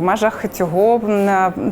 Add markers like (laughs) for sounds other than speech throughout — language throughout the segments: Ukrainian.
В межах цього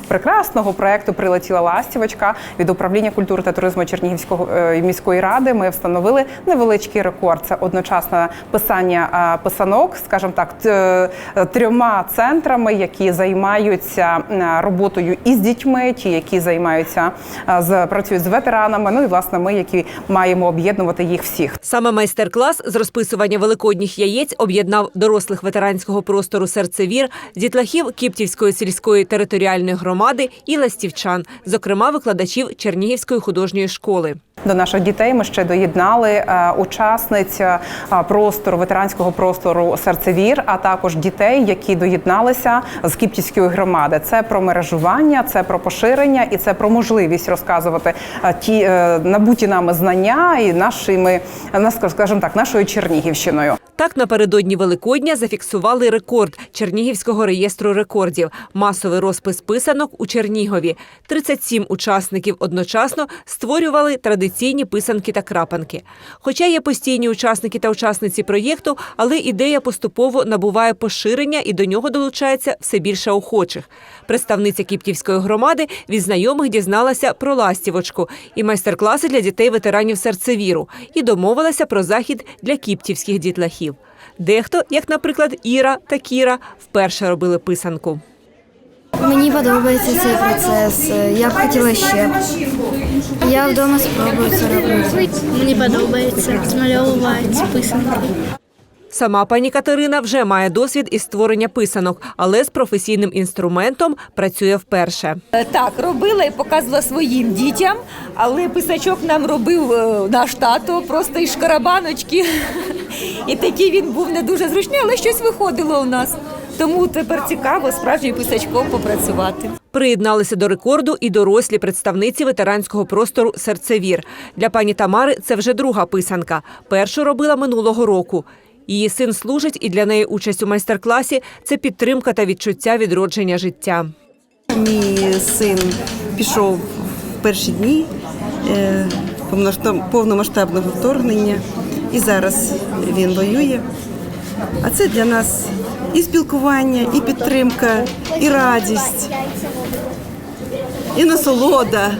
прекрасного проекту прилетіла ластівочка від управління культури та туризму Чернігівського е, міської ради. Ми встановили невеличкий рекорд. Це одночасне писання е, писанок, скажімо так, е, трьома центрами, які займаються е, роботою із дітьми, ті, які займаються е, з працюють з ветеранами. Ну і власне ми, які маємо об'єднувати їх всіх. Саме майстер-клас з розписування великодніх яєць об'єднав дорослих ветеранського простору серцевір, дітлахів Кіптівської сільської територіальної громади і ластівчан, зокрема викладачів Чернігівської художньої школи. До наших дітей ми ще доєднали е, учасниць е, простору ветеранського простору серцевір, а також дітей, які доєдналися з Кіптівської громади. Це про мережування, це про поширення і це про можливість розказувати е, ті набуті нами знання і нашими, скажімо так, нашою Чернігівщиною. Так, напередодні Великодня зафіксували рекорд Чернігівського реєстру рекордів – масовий розпис писанок у Чернігові. 37 учасників одночасно створювали традиційні писанки та крапанки. Хоча є постійні учасники та учасниці проєкту, але ідея поступово набуває поширення і до нього долучається все більше охочих. Представниця Кіптівської громади від знайомих дізналася про ластівочку і майстер-класи для дітей ветеранів серцевіру і домовилася про захід для кіптівських дітлахів. Дехто, як, наприклад, Іра та Кіра, вперше робили писанку. Мені подобається цей процес. Я б хотіла ще. Я вдома спробую це робити. Мені подобається змальовувати писанки. Сама пані Катерина вже має досвід із створення писанок, але з професійним інструментом працює вперше. Так, робила і показувала своїм дітям, але писачок нам робив е, наш тато просто із шкарабаночки. (laughs) І такий він був не дуже зручний, але щось виходило у нас. Тому тепер цікаво справжнім писачком попрацювати. Приєдналися до рекорду і дорослі представниці ветеранського простору «Серцевір». Для пані Тамари це вже друга писанка. Першу робила минулого року. Її син служить, і для неї участь у майстер-класі – це підтримка та відчуття відродження життя. Мій син пішов в перші дні е, повномасштабного вторгнення, і зараз він воює. А це для нас і спілкування, і підтримка, і радість, і насолода.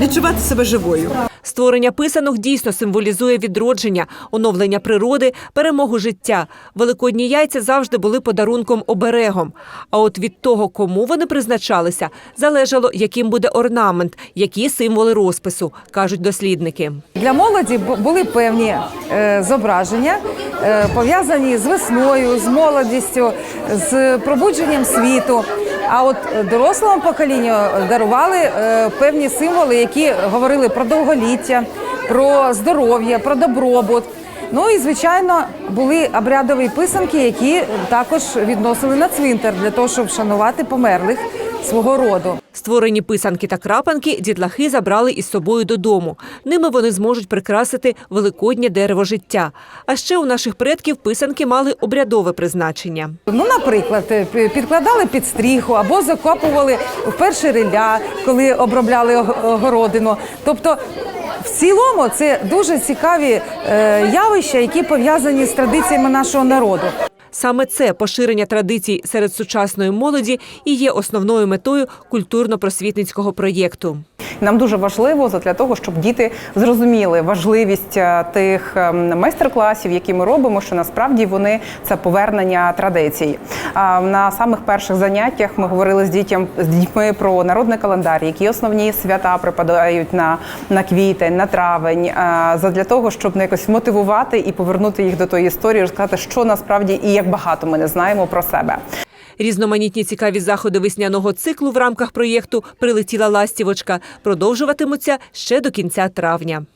Відчувати себе живою. Створення писанок дійсно символізує відродження, оновлення природи, перемогу життя. Великодні яйця завжди були подарунком оберегом. А от від того, кому вони призначалися, залежало, яким буде орнамент, які символи розпису, кажуть дослідники. Для молоді бу- були певні е, зображення, е, пов'язані з весною, з молодістю, з пробудженням світу. А от дорослому поколінню дарували е, певні символи, які говорили про довголіття, про здоров'я, про добробут. Ну і звичайно були обрядові писанки, які також відносили на цвинтар для того, щоб вшанувати померлих свого роду. Створені писанки та крапанки дітлахи забрали із собою додому. Ними вони зможуть прикрасити великоднє дерево життя. А ще у наших предків писанки мали обрядове призначення. Ну, наприклад, е, підкладали під стріху або закопували в перші риля, коли обробляли ог- огородину. Тобто, в цілому, це дуже цікаві е, явища, які пов'язані з традиціями нашого народу. Саме це поширення традицій серед сучасної молоді і є основною метою культурно-просвітницького проєкту. Нам дуже важливо для того, щоб діти зрозуміли важливість е, тих ем, майстер-класів, які ми робимо, що насправді вони це повернення традицій. На самих перших заняттях ми говорили з дітям з дітьми про народний календар, які основні свята припадають на, на квітень, на травень, е, задля того, щоб ну, якось мотивувати і повернути їх до тої історії, розказати, що насправді і багато ми не знаємо про себе. Різноманітні цікаві заходи весняного циклу в рамках проєкту Прилетіла ластівочка продовжуватимуться ще до кінця травня.